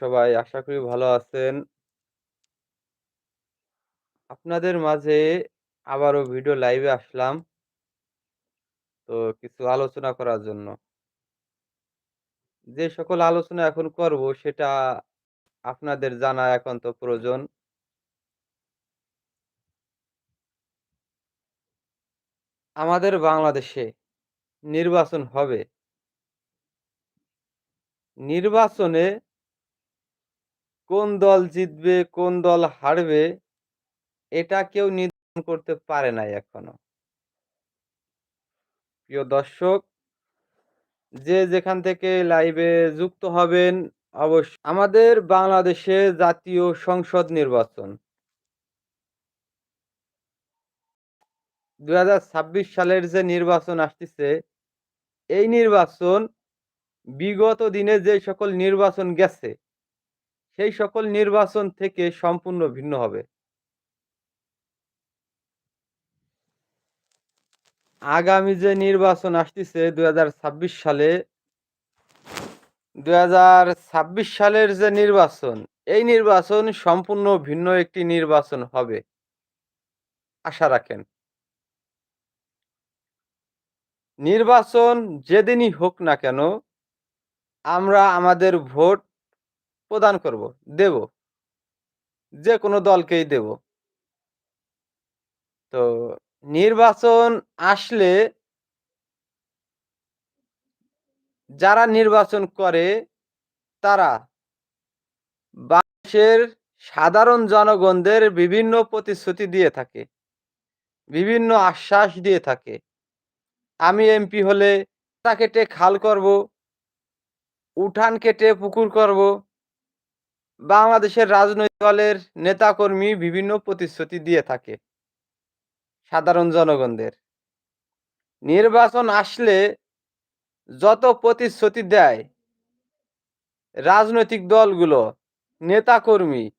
সবাই আশা করি ভালো আছেন। আপনাদের মাঝে আবারও ভিডিও লাইভে আসলাম। তো কিছু আলোচনা করার জন্য। যে সকল আলোচনা এখন করব সেটা আপনাদের জানা একান্ত প্রয়োজন। আমাদের বাংলাদেশে নির্বাচন হবে। নির্বাচনে কোন দল জিতবে, কোন দল হারবে এটা কেউ নির্ধারণ করতে পারে নাই এখনও। প্রিয় দর্শক যে যেখান থেকে লাইভে যুক্ত হবেন অবশ্য আমাদের বাংলাদেশে জাতীয় সংসদ নির্বাচন ২০২৬ সালের যে নির্বাচন আসতেছে এই নির্বাচন বিগত দিনে যে সকল নির্বাচন গেছে সেই সকল নির্বাচন থেকে সম্পূর্ণ ভিন্ন হবে। আগামী যে নির্বাচন আসতেছে ২০২৬ সালে ২০২৬ সালের যে নির্বাচন, এই নির্বাচন সম্পূর্ণ ভিন্ন একটি নির্বাচন হবে। আশা রাখেন। নির্বাচন যেদিনই হোক না কেন, আমরা আমাদের ভোট প্রদান করব, দেব। যে কোনো দলকেই দেব। তো নির্বাচন আসলে যারা নির্বাচন করে, তারা বাংলাদেশের সাধারণ জনগণদের বিভিন্ন প্রতিশ্রুতি দিয়ে থাকে, বিভিন্ন আশ্বাস দিয়ে থাকে। আমি এমপি হলে তা কেটে খাল করব, উঠান কেটে পুকুর করব। বাংলাদেশের রাজনৈতিক দলের নেতাকর্মী বিভিন্ন প্রতিশ্রুতি দিয়ে থাকে। সাধারণ জনগণদের। নির্বাচন আসলে যত প্রতিশ্রুতি দেয়, রাজনৈতিক দলগুলো, নেতাকর্মী,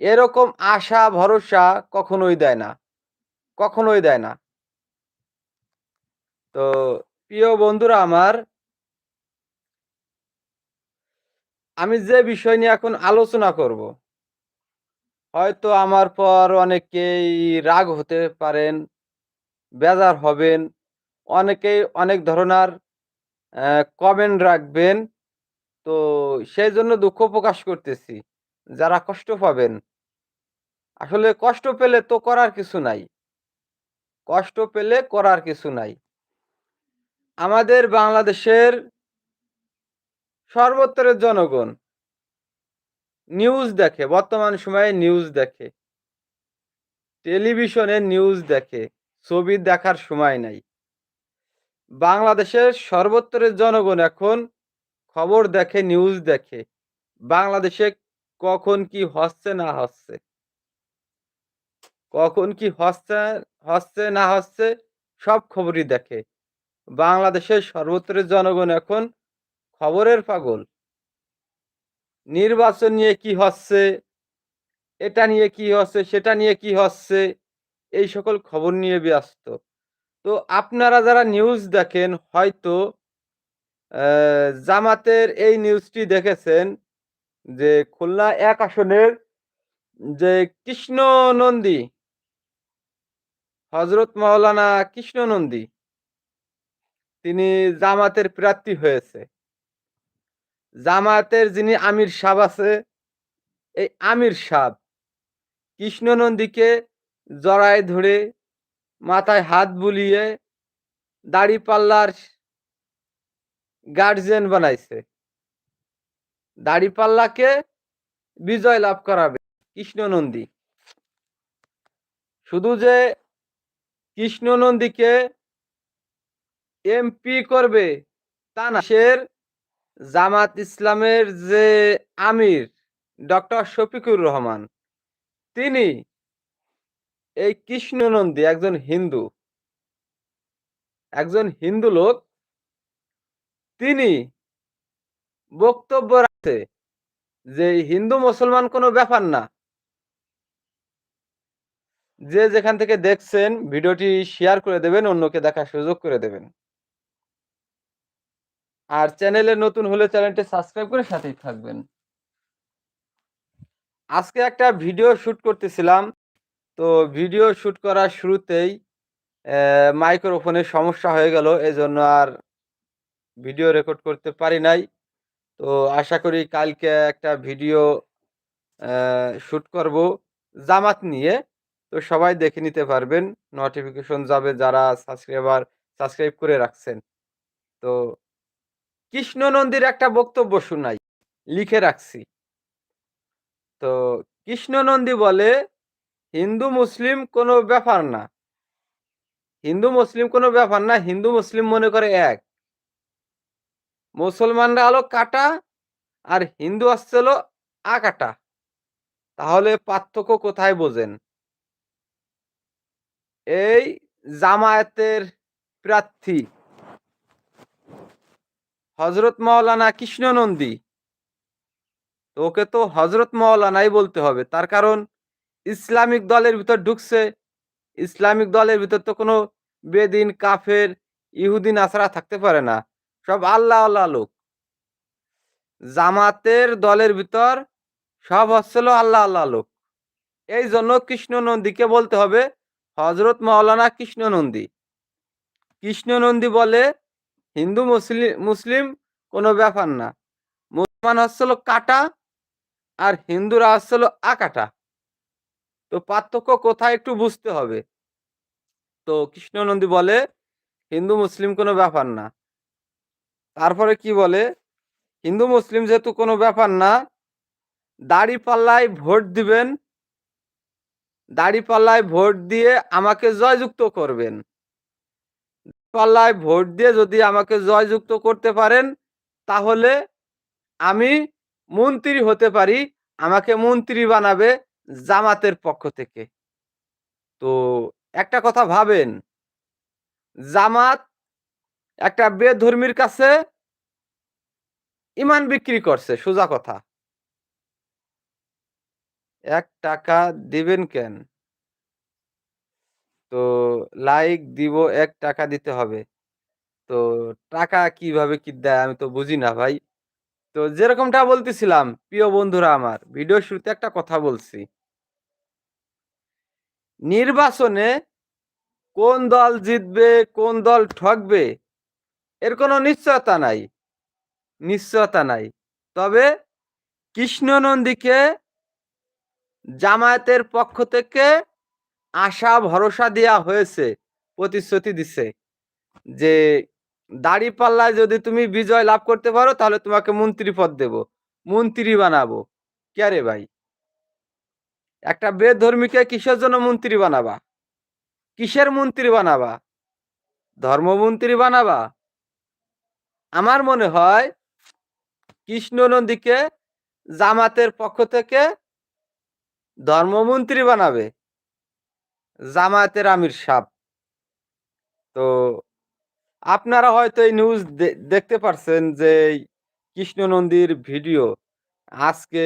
এরকম আশা, ভরসা কখনোই দেয় না। কখনোই দেয় না। তো, প্রিয় বন্ধুরা আমার আমি যে বিষয় নিয়ে এখন আলোচনা করব, হয়তো আমার পর অনেকেই রাগ হতে পারেন, বেজার হবেন, অনেকেই অনেক ধরনের কমেন্ট রাখবেন। তো সেই জন্য দুঃখ প্রকাশ করতেছি, যারা কষ্ট পাবেন। আসলে কষ্ট পেলে তো করার কিছু নাই। কষ্ট পেলে করার কিছু নাই। আমাদের বাংলাদেশের সর্বত্রের জনগণ। নিউজ দেখে, বর্তমান সময়ে নিউজ দেখে। টেলিভিশনে নিউজ দেখে, ছবি দেখার সময় নাই। বাংলাদেশের সর্বত্রের জনগণ এখন খবর দেখে, নিউজ দেখে, বাংলাদেশে কখন কি হচ্ছে না হচ্ছে। কখন কি হচ্ছে হচ্ছে না হচ্ছে সব খবরই দেখে। বাংলাদেশের সর্বত্রের জনগণ এখন খবরের পাগল। নির্বাচন নিয়ে কি হচ্ছে? এটা নিয়ে কি হচ্ছে? সেটা নিয়ে কি হচ্ছে? এই সকল খবর নিয়ে ব্যস্ত। তো আপনারা যারা নিউজ দেখেন, হয়তো জামাতের এই নিউজটি দেখেছেন যে খুলনা এক আসনের যে কৃষ্ণ নন্দী হজরত মাওলানা কৃষ্ণ নন্দী তিনি জামাতের প্রার্থী হয়েছে। জামাতের যিনি আমির সাহ আছে, এই আমির সাহ কৃষ্ণ নন্দীকে জড়ায় ধরে মাথায় হাত বুলিয়ে দাড়ি পাল্লার গার্জিয়ান বানাইছে। দাড়ি পাল্লাকে বিজয় লাভ করাবে কৃষ্ণ নন্দী শুধু যে কৃষ্ণ নন্দীকে এমপি করবে তা না জামাত ইসলামের যে আমির, ডক্টর শফিকুর রহমান, তিনি এই কৃষ্ণ নন্দী একজন হিন্দু একজন হিন্দু লোক, তিনি বক্তব্য রাখছে যে হিন্দু মুসলমান কোনো ব্যাপার না। যে যেখান থেকে দেখছেন, ভিডিওটি শেয়ার করে দেবেন, অন্যকে দেখার সুযোগ করে দেবেন। আর চ্যানেলে নতুন হলে চ্যানেলটি সাবস্ক্রাইব করে সাথেই থাকবেন আজকে একটা ভিডিও শ্যুট করতেছিলাম। তো ভিডিও শ্যুট করার শুরুতেই মাইক্রোফোনের সমস্যা হয়ে গেল। এজন্য আর ভিডিও রেকর্ড করতে পারি নাই। তো আশা করি কালকে একটা ভিডিও শ্যুট করব জামাত নিয়ে। তো সবাই দেখে নিতে পারবেন। নোটিফিকেশন যাবে যারা সাবস্ক্রাইবার, সাবস্ক্রাইব করে রাখছেন। তো কৃষ্ণ নন্দীর একটা বক্তব্য শুনাই। লিখে রাখছি। তো কৃষ্ণ নন্দী বলে, হিন্দু, মুসলিম কোনো ব্যাপার না। হিন্দু, মুসলিম কোনো ব্যাপার না। হিন্দু, মুসলিম মনে করে এক। মুসলমানরা হলো কাটা আর হিন্দু হলো আকাটা। তাহলে পার্থক্য কোথায় বোঝেন? এই জামায়াতের প্রার্থী হযরত মাওলানা কৃষ্ণ নন্দী। তো ওকে তো হযরত মাওলানাই বলতে হবে। তার কারণ ইসলামিক দলের ভিতর ঢুকছে। ইসলামিক দলের ভিতর তো কোনো বেদিন, কাফের, ইহুদি, নাছারা থাকতে পারে না। সব আল্লাহ আল্লাহ লোক। জামাতের দলের ভিতর সব হচ্ছিল আল্লাহ আল্লাহ লোক। এইজন্য কৃষ্ণ নন্দীকে বলতে হবে হযরত মাওলানা কৃষ্ণ নন্দী। কৃষ্ণ নন্দী বলে হিন্দু মুসলিম মুসলিম কোনো ব্যাপার না। মুসলমান হচ্ছে কাটা আর হিন্দুরা হচ্ছে আকাটা। তো পার্থক্য কোথায় একটু বুঝতে হবে। তো কৃষ্ণ নন্দী বলে হিন্দু মুসলিম কোনো ব্যাপার না। তারপরে কি বলে হিন্দু মুসলিম যেহেতু কোনো ব্যাপার না, দাঁড়িপাল্লায় ভোট দিবেন। দাঁড়িপাল্লায় ভোট দিয়ে আমাকে জয়যুক্ত করবেন। পাল্লায় ভোট দিয়ে যদি আমাকে জয়যুক্ত করতে পারেন, তাহলে আমি মন্ত্রী হতে পারি। আমাকে মন্ত্রী বানাবে জামাতের পক্ষ থেকে। তো একটা কথা ভাবেন। জামাত একটা বেধর্মীর কাছে ইমান বিক্রি করছে সোজা কথা। এক টাকা দিবেন কেন? তো লাইক দিব এক টাকা দিতে হবে। তো টাকা কীভাবে কি দেয় আমি তো বুঝি না ভাই। তো যেরকমটা বলতেছিলাম প্রিয় বন্ধুরা আমার ভিডিওর শুরুতে একটা কথা বলছি। নির্বাচনে কোন দল জিতবে, কোন দল ঠকবে এর কোনো নিশ্চয়তা নাই। নিশ্চয়তা নাই। তবে কৃষ্ণ নন্দীকে জামায়াতের পক্ষ থেকে আশা, ভরসা দেয়া হয়েছে। প্রতিশ্রুতি দিছে। যে দাঁড়িপাল্লায় যদি তুমি বিজয় লাভ করতে পারো, তাহলে তোমাকে মন্ত্রী পদ দেব। মন্ত্রী বানাবো। ক্যারে ভাই? একটা বেধর্মীকে কিসের জন্য মন্ত্রী বানাবা? কিসের মন্ত্রী বানাবা? ধর্মমন্ত্রী বানাবা? আমার মনে হয় কৃষ্ণ নন্দীকে জামাতের পক্ষ থেকে ধর্মমন্ত্রী বানাবে। জামায়াতের আমির সাপ তো আপনারা হয়তো এই নিউজ দেখতে পারছেন যে কৃষ্ণ নন্দীর ভিডিও। আজকে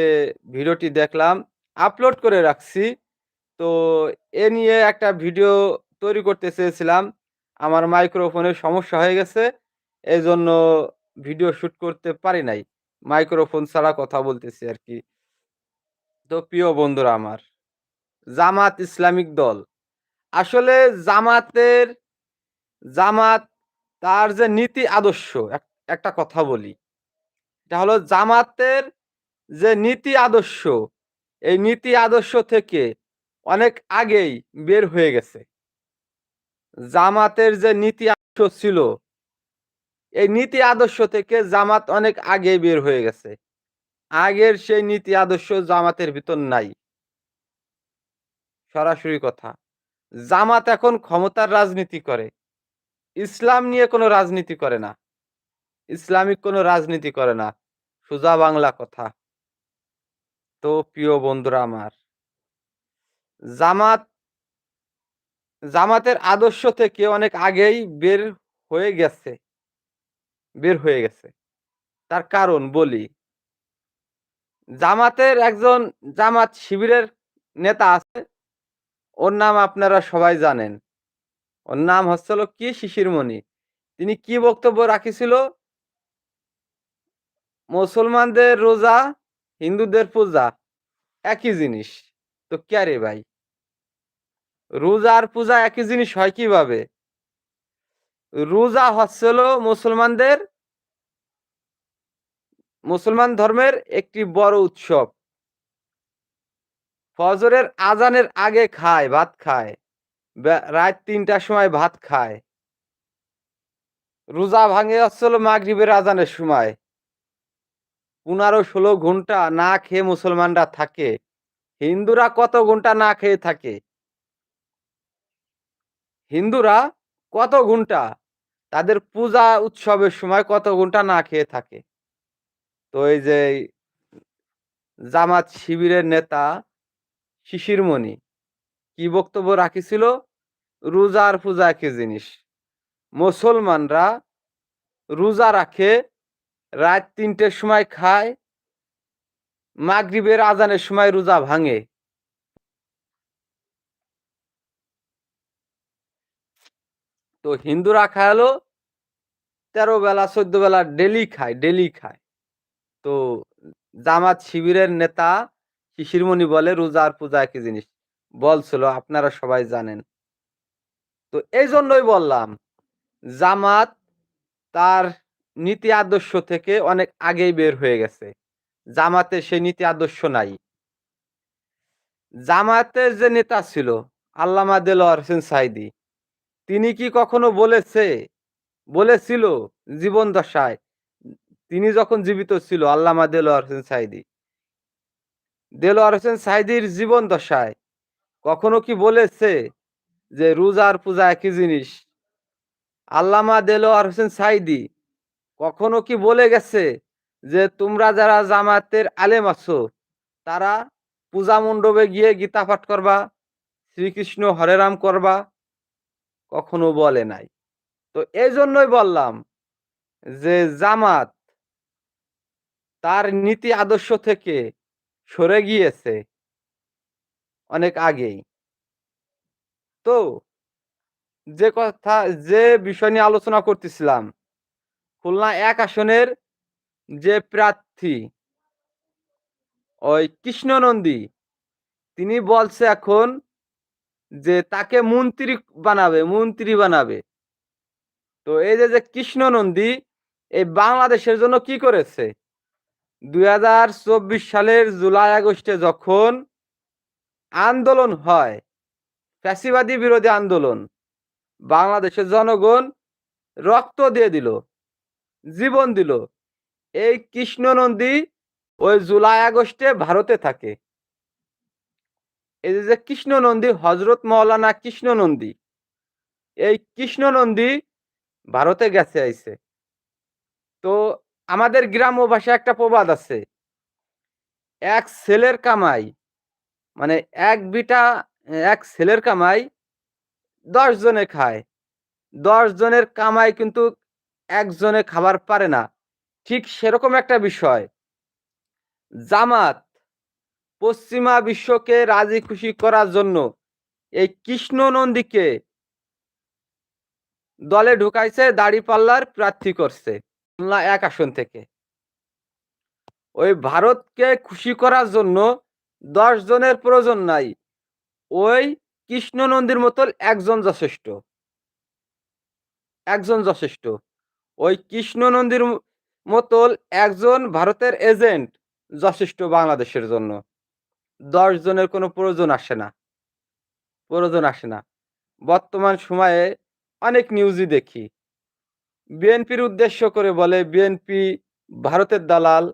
ভিডিওটি দেখলাম, আপলোড করে রাখছি। তো এ নিয়ে একটা ভিডিও তৈরি করতে চেয়েছিলাম। আমার মাইক্রোফোনের সমস্যা হয়ে গেছে। এই জন্য ভিডিও শ্যুট করতে পারি নাই। মাইক্রোফোন ছাড়া কথা বলতেছি আর কি তো প্রিয় বন্ধুরা আমার, জামাত ইসলামিক দল। আসলে জামাতের জামাত তার যে নীতি আদর্শ এক একটা কথা বলি। এটা হলো জামাতের যে নীতি আদর্শ, এই নীতি আদর্শ থেকে অনেক আগেই বের হয়ে গেছে। জামাতের যে নীতি আদর্শ ছিল, এই নীতি আদর্শ থেকে জামাত অনেক আগেই বের হয়ে গেছে। আগের সেই নীতি আদর্শ জামাতের ভিতর নাই। সরাসরি কথা। জামাত এখন ক্ষমতার রাজনীতি করে। ইসলাম নিয়ে কোনো রাজনীতি করে না। ইসলামিক কোনো রাজনীতি করে না। সোজা বাংলা কথা। তো প্রিয় বন্ধুরা আমার, জামাত, জামাতের আদর্শ থেকে অনেক আগেই বের হয়ে গেছে। বের হয়ে গেছে। তার কারণ বলি। জামাতের একজন জামাত শিবিরের নেতা আছে। ওর নাম আপনারা সবাই জানেন। ওর নাম হচ্ছিল কি শিশিরমণি। তিনি কি বক্তব্য রাখিছিল? মুসলমানদের রোজা, হিন্দুদের পূজা। একই জিনিস। তো ক্যারে ভাই? রোজা আর পূজা একই জিনিস হয় কীভাবে? রোজা হচ্ছে হলো মুসলমানদের মুসলমান ধর্মের একটি বড় উৎসব। ফজরের আজানের আগে খায়, ভাত খায়। রাত তিনটার সময় ভাত খায়। রোজা ভাঙে হলো মাগরিবের আজানের সময়। ১৫-১৬ ঘণ্টা না খেয়ে মুসলমানরা থাকে। হিন্দুরা কত ঘণ্টা না খেয়ে থাকে? হিন্দুরা কত ঘণ্টা তাদের পূজা উৎসবের সময় কত ঘণ্টা না খেয়ে থাকে? তো এই যে জামাত শিবিরের নেতা শিশিরমণি কি বক্তব্য রাখিছিল? রোজার পূজা একই জিনিস। মুসলমানরা রোজা রাখে, রাত তিনটের সময় খায়। মাগরিবের আজানের সময় রোজা ভাঙে। তো হিন্দুরা খায় হলো ১৩ বেলা ১৪ বেলা ডেইলি খায়, ডেইলি খায়। তো জামাত শিবিরের নেতা শিশিরমণি বলে, রোজা আর পূজা একই জিনিস। বলছিল, আপনারা সবাই জানেন। তো এই জন্যই বললাম, জামাত তার নীতি আদর্শ থেকে অনেক আগেই বের হয়ে গেছে। জামাতে সেই নীতি আদর্শ নাই। জামাতের যে নেতা ছিল, আল্লামা দেলোয়ার হোসেন সাঈদী তিনি কি কখনো বলেছে, বলেছিল জীবন দশায় তিনি যখন জীবিত ছিল, আল্লামা দেলোয়ার হোসেন সাঈদী দেলোয়ার হোসেন সাঈদীর জীবন দশায় কখনো কি বলেছে যে রোজার পূজা একই জিনিস? আল্লামা দেলোয়ার হোসেন সাঈদী কখনো কি বলে গেছে যে তোমরা যারা জামাতের আলেম আছো তারা পূজা মণ্ডপে গিয়ে গীতা পাঠ করবা, শ্রীকৃষ্ণ হরে রাম করবা? কখনো বলে নাই। তো এই জন্যই বললাম যে জামাত তার নীতি আদর্শ থেকে সরে গিয়েছে অনেক আগেই। তো যে কথা যে বিষয় নিয়ে আলোচনা করতেছিলাম, খুলনা ১ আসনের যে প্রার্থী ওই কৃষ্ণ নন্দী তিনি বলছে এখন যে তাকে মন্ত্রী বানাবে, মন্ত্রী বানাবে। তো এই যে, যে কৃষ্ণ নন্দী এই বাংলাদেশের জন্য কি করেছে? ২০২৪ সালের জুলাই আগস্টে যখন আন্দোলন হয়, ফ্যাসিবাদী বিরোধী আন্দোলন, বাংলাদেশের জনগণ রক্ত দিয়ে দিল, জীবন দিল। এই কৃষ্ণ নন্দী ওই জুলাই আগস্টে ভারতে থাকে। এই যে, কৃষ্ণ নন্দী হযরত মাওলানা কৃষ্ণ নন্দী, এই কৃষ্ণ নন্দী ভারতে গেছে আইছে। তো আমাদের গ্রাম্য ভাষায় একটা প্রবাদ আছে। এক ছেলের কামাই মানে এক বিটা, এক ছেলের কামাই ১০ জনে খায়। ১০ জনের কামাই কিন্তু একজনে খাবার পারে না। ঠিক সেরকম একটা বিষয়। জামাত পশ্চিমা বিশ্বকে রাজি খুশি করার জন্য এই কৃষ্ণ নন্দীকে দলে ঢুকাইছে, দাঁড়িপাল্লার প্রার্থী করছে খুলনা ১ আসন থেকে। ওই ভারতকে খুশি করার জন্য ১০ জনের প্রয়োজন নাই। ওই কৃষ্ণ নন্দীর মতন একজন যথেষ্ট। একজন যথেষ্ট। ওই কৃষ্ণ নন্দীর ম, মতন একজন ভারতের এজেন্ট যথেষ্ট বাংলাদেশের জন্য। ১০ জনের কোনো প্রয়োজন আসে না। প্রয়োজন আসে না। বর্তমান সময়ে অনেক নিউজই দেখি। বিএনপির উদ্দেশ্য করে বলে বিএনপি ভারতের দালাল।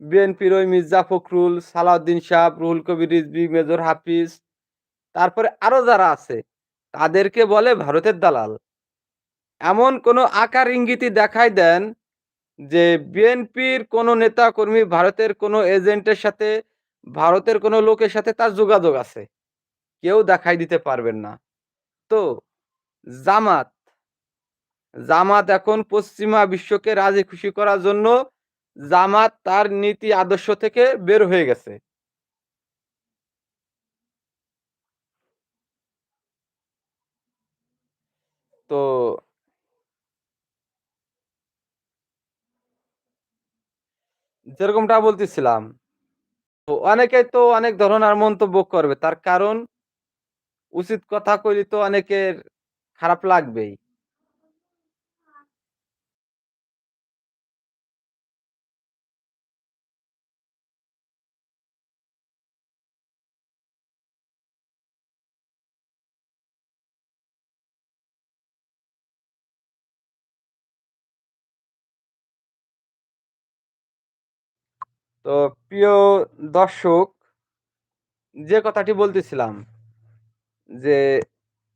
বিএনপির ওই মির্জা ফখরুল, সালাউদ্দিন সাহ, রুহুল কবির রিজভী, মেজর হাফিজ, তারপরে আরও যারা আছে তাদেরকে বলে ভারতের দালাল। এমন কোনো আকার ইঙ্গিতই দেখায় দেন যে বিএনপির কোনো নেতাকর্মী ভারতের কোনো এজেন্টের সাথে, ভারতের কোনো লোকের সাথে তার যোগাযোগ আছে। কেউ দেখাই দিতে পারবেন না। তো জামাত, জামাত এখন পশ্চিমা বিশ্বকে রাজি খুশি করার জন্য জামাত তার নীতি আদর্শ থেকে বের হয়ে গেছে। তো যেরকমটা বলতেছিলাম, তো অনেকে তো অনেক ধরনের মন্তব্য করবে। তার কারণ উচিত কথা কইলে তো অনেকের খারাপ লাগবেই। তো প্রিয় দর্শক, যে কথাটি বলতেছিলাম যে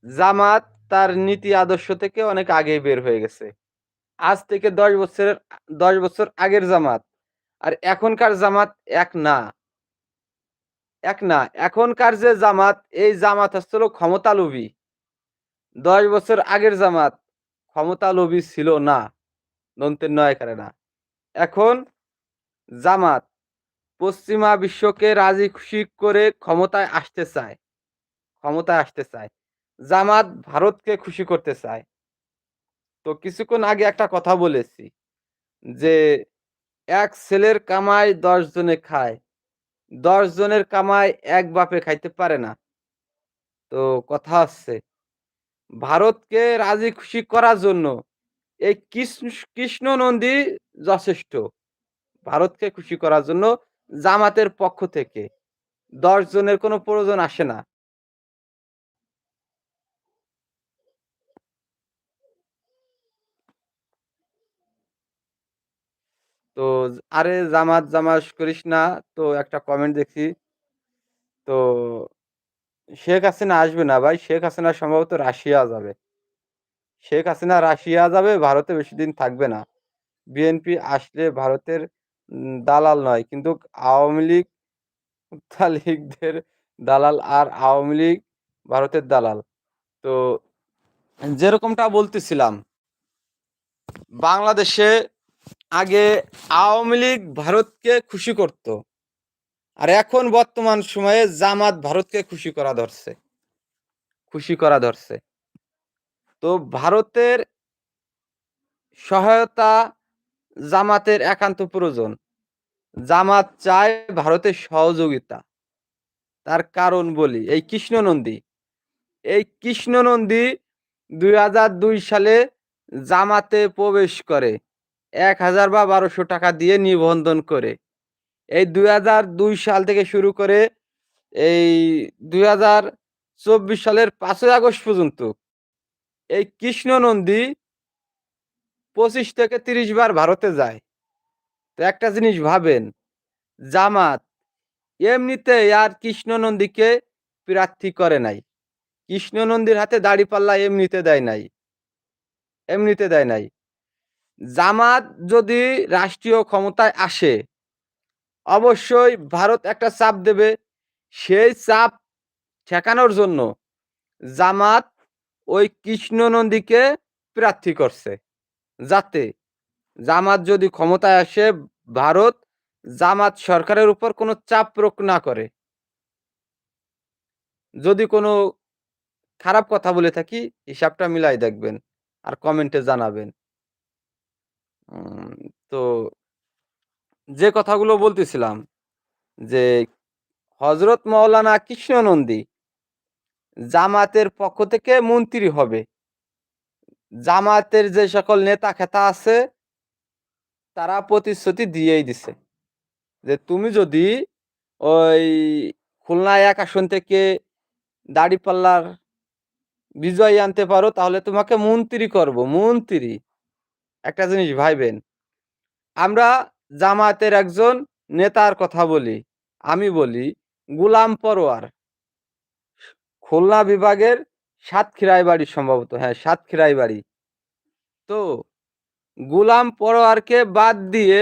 জামাত তার নীতি আদর্শ থেকে অনেক আগেই বের হয়ে গেছে। আজ থেকে ১০ বছরের, দশ বছর আগের জামাত, আর এখনকার জামাত এক না। এক না। এখনকার যে জামাত, এই জামাত হচ্ছে হলো ক্ষমতালোভী। ১০ বছর আগের জামাত ক্ষমতালোভী ছিল না। দন্তের নয়াকারে না। এখন জামাত পশ্চিমা বিশ্বকে রাজি খুশি করে ক্ষমতায় আসতে চায়। ক্ষমতায় আসতে চায়। জামাত ভারতকে খুশি করতে চায়। তো কিছুক্ষণ আগে একটা কথা বলেছি যে, "এক ছেলের কামাই ১০ জনে খায়। ১০ জনের কামাই এক বাপে খাইতে পারে না।" তো কথা হচ্ছে ভারতকে রাজি খুশি করার জন্য এই কৃষ্ণ কৃষ্ণ নন্দী যথেষ্ট। ভারতকে খুশি করার জন্য জামাতের পক্ষ থেকে ১০ জনের কোনো প্রয়োজন আসে না। তো আরে জামাত, জামাত করিস না। তো একটা কমেন্ট দেখছি। তো শেখ হাসিনা আসবে না ভাই। শেখ হাসিনা সম্ভবত রাশিয়া যাবে। শেখ হাসিনা রাশিয়া যাবে, ভারতে বেশি দিন থাকবে না। বিএনপি আসলে ভারতের দালাল নয়। কিন্তু আওয়ামী লীগ লীগদের দালাল আর আওয়ামী লীগ ভারতের দালাল। তো যেরকমটা বলতেছিলাম, বাংলাদেশে আগে আওয়ামী লীগ ভারতকে খুশি করত। আর এখন বর্তমান সময়ে জামাত ভারতকে খুশি করা ধরছে। খুশি করা ধরছে। তো ভারতের সহায়তা জামাতের একান্ত প্রয়োজন। জামাত চায় ভারতের সহযোগিতা। তার কারণ বলি, এই কৃষ্ণনন্দী। এই কৃষ্ণ কৃষ্ণনন্দী ২০০২ সালে জামাতে প্রবেশ করে। ১,০০০ বা বারোশো টাকা দিয়ে নিবন্ধন করে। এই ২০০২ সাল থেকে শুরু করে এই ২০২৪ সালের পাঁচই আগস্ট পর্যন্ত এই কৃষ্ণনন্দী ২৫ থেকে ৩০ বার ভারতে যায়। তো একটা জিনিস ভাবেন, জামাত এমনিতে আর কৃষ্ণনন্দীকে প্রার্থী করে নাই। কৃষ্ণনন্দীর হাতে দাঁড়িপাল্লা এমনিতে দেয় নাই। এমনিতে দেয় নাই। জামাত যদি রাষ্ট্রীয় ক্ষমতায় আসে, অবশ্যই ভারত একটা চাপ দেবে। সেই চাপ ঠেকানোর জন্য জামাত ওই কৃষ্ণনন্দীকে প্রার্থী করছে। যাতে জামাত যদি ক্ষমতায় আসে, ভারত জামাত সরকারের উপর কোনো চাপ প্রয়োগ না করে। যদি কোনো খারাপ কথা বলে থাকি, হিসাবটা মিলাই দেখবেন আর কমেন্টে জানাবেন। তো যে কথাগুলো বলতেছিলাম যে হজরত মাওলানা কৃষ্ণনন্দী জামাতের পক্ষ থেকে মন্ত্রী হবে। জামাতের যে সকল নেতা-খেতা আছে তারা প্রতিশ্রুতি দিয়েই দিছে। যে তুমি যদি ওই খুলনা এক আসন থেকে দাঁড়িপাল্লার বিজয় আনতে পারো তাহলে তোমাকে মন্ত্রী করব, মন্ত্রী। একটা জিনিস ভাইবেন। আমরা জামায়াতের একজন নেতার কথা বলি। আমি বলি গুলাম পরোয়ার। খুলনা বিভাগের সাতক্ষীরায় বাড়ি সম্ভবত। হ্যাঁ, সাতক্ষীরায় বাড়ি। তো গোলাম পরোয়ারকে বাদ দিয়ে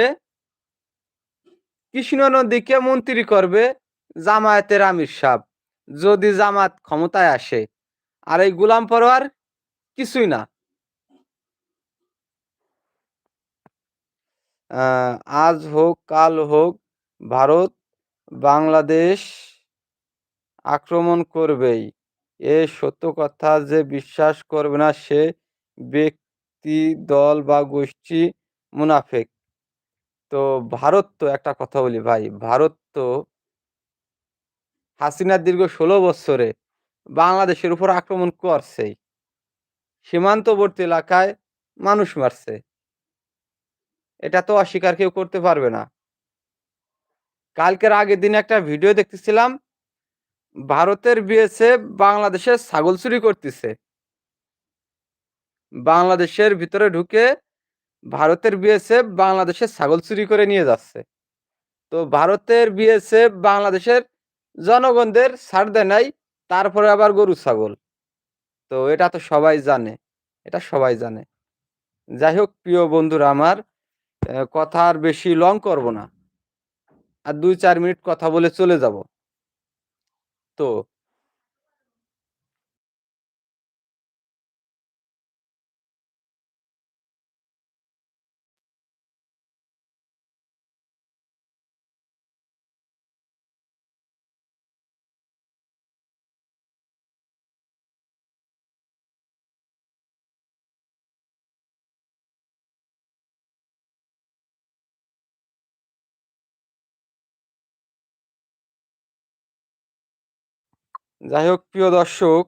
কৃষ্ণ নদীকে মন্ত্রী করবে জামায়াতের আমির সাহেব। যদি জামাত ক্ষমতায় আসে। আর এই গোলাম পরোয়ার কিছুই না। আজ হোক, কাল হোক ভারত বাংলাদেশ আক্রমণ করবেই। এ সত্য কথা যে বিশ্বাস করবে না সে ব্যক্তি, দল বা গোষ্ঠী মুনাফেক। তো ভারত তো একটা কথা বলি ভাই, ভারত তো হাসিনা দীর্ঘ ১৬ বৎসরে বাংলাদেশের উপর আক্রমণ করছেই। সীমান্তবর্তী এলাকায় মানুষ মারছে। এটা তো অস্বীকার কেউ করতে পারবে না। কালকের আগের দিন একটা ভিডিও দেখতেছিলাম। ভারতের বিএসএফ বাংলাদেশের ছাগল চুরি করতেছে। বাংলাদেশের ভিতরে ঢুকে ভারতের বিএসএফ বাংলাদেশের ছাগল চুরি করে নিয়ে যাচ্ছে। তো ভারতের বিএসএফ বাংলাদেশের জনগণদের ছাড় দেয় নাই। তারপরে আবার গরু ছাগল। তো এটা তো সবাই জানে। এটা সবাই জানে। যাই হোক, প্রিয় বন্ধুরা, আমার কথা আর বেশি লং করব না। আর ২-৪ মিনিট কথা বলে চলে যাব। তো যাই হোক প্রিয় দর্শক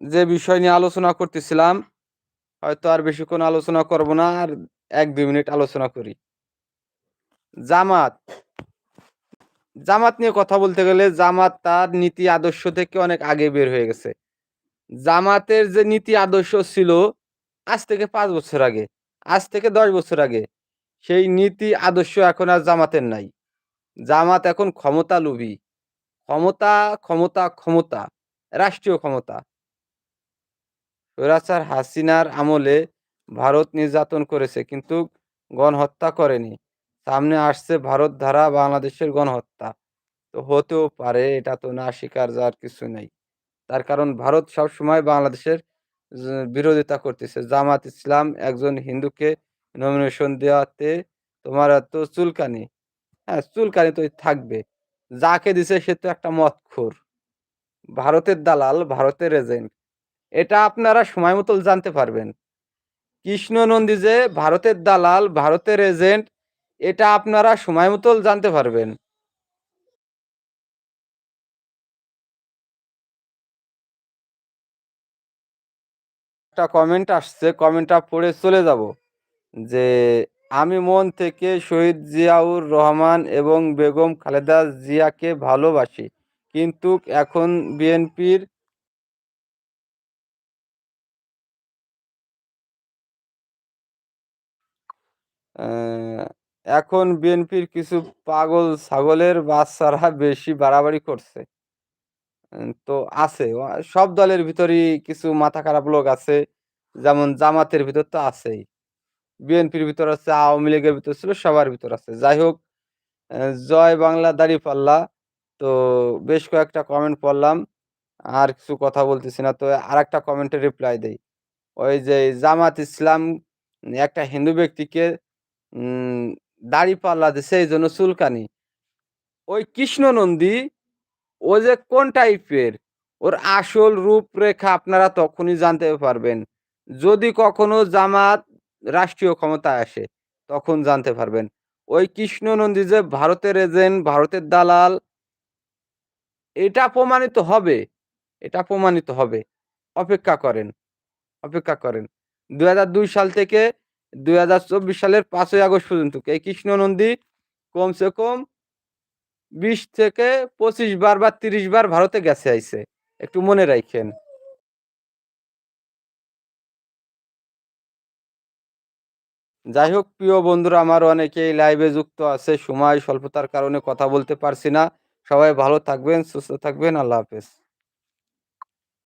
যে বিষয় নিয়ে আলোচনা করতেছিলাম, হয়তো আর বেশিক্ষণ আলোচনা করব না। আর ১-২ মিনিট আলোচনা করি। জামাত। জামাত নিয়ে কথা বলতে গেলে জামাত তার নীতি আদর্শ থেকে অনেক আগে বের হয়ে গেছে। জামাতের যে নীতি আদর্শ ছিল আজ থেকে পাঁচ বছর আগে, আজ থেকে ১০ বছর আগে, সেই নীতি আদর্শ এখন আর জামাতের নাই। জামাত এখন ক্ষমতালোভী। ক্ষমতা, ক্ষমতা, ক্ষমতা, রাষ্ট্রীয় ক্ষমতা। স্বৈরাচার হাসিনার আমলে ভারত নির্যাতন করেছে কিন্তু গণহত্যা করেনি। সামনে আসছে ভারত ধারা বাংলাদেশের গণহত্যা। তো হতেও পারে এটা তো না স্বীকার যাওয়ার কিছু নেই তার কারণ ভারত সবসময় বাংলাদেশের বিরোধিতা করতেছে। জামাত ইসলাম একজন হিন্দুকে নমিনেশন দেওয়াতে তোমার এত চুলকানি। হ্যাঁ, চুলকানি তো থাকবে। যাকে দিছে সে তো একটা মদখোর। ভারতের দালাল, ভারতের এজেন্ট। এটা আপনারা সময় মতো জানতে পারবেন। কৃষ্ণ নন্দী যে ভারতের দালাল, ভারতের এজেন্ট এটা আপনারা সময় মতো জানতে পারবেন। একটা কমেন্ট আসছে, কমেন্টটা পড়ে চলে যাব। যে আমি মন থেকে শহীদ জিয়াউর রহমান এবং বেগম খালেদা জিয়াকে ভালোবাসি। কিন্তু এখন বিএনপির এখন বিএনপির কিছু পাগল ছাগলের বাচ্চারা বেশি বাড়াবাড়ি করছে। তো আছে। সব দলের ভিতরেই কিছু মাথা খারাপ লোক আছে। যেমন জামাতের ভিতর তো আছেই। বিএনপির ভিতর আছে, আওয়ামী লীগের ভিতর ছিল, সবার ভিতর আছে। যাই হোক জয় বাংলা দাঁড়িপাল্লা। তো বেশ কয়েকটা কমেন্ট পড়লাম। আর কিছু কথা বলতেছি না। তো আর একটা কমেন্টের রিপ্লাই দেই। ওই যে জামাত ইসলাম একটা হিন্দু ব্যক্তিকে দাড়িপাল্লা দিছে এইজন্য চুলকানি। ওই কৃষ্ণ নন্দী ও যে কোন টাইপের ওর আসল রূপরেখা আপনারা তখনই জানতে পারবেন। যদি কখনো জামাত রাষ্ট্রীয় ক্ষমতায় আসে তখন জানতে পারবেন। ওই কৃষ্ণ নন্দী যে ভারতের এজেন্ট, ভারতের দালাল এটা প্রমাণিত হবে। এটা প্রমাণিত হবে। অপেক্ষা করেন, অপেক্ষা করেন। ২০০২ সাল থেকে ২০২৪ সালের পাঁচই আগস্ট পর্যন্ত এই কৃষ্ণ নন্দী কমসে কম ২০ থেকে ২৫ বার বা ৩০ বার ভারতে গেছে আইছে। একটু মনে রাইখেন। যাই হোক প্রিয় বন্ধুরা আমার অনেকেই লাইভে যুক্ত আছে। সময় স্বল্পতার কারণে কথা বলতে পারছি না। সবাই ভালো থাকবেন, সুস্থ থাকবেন। আল্লাহ হাফেজ।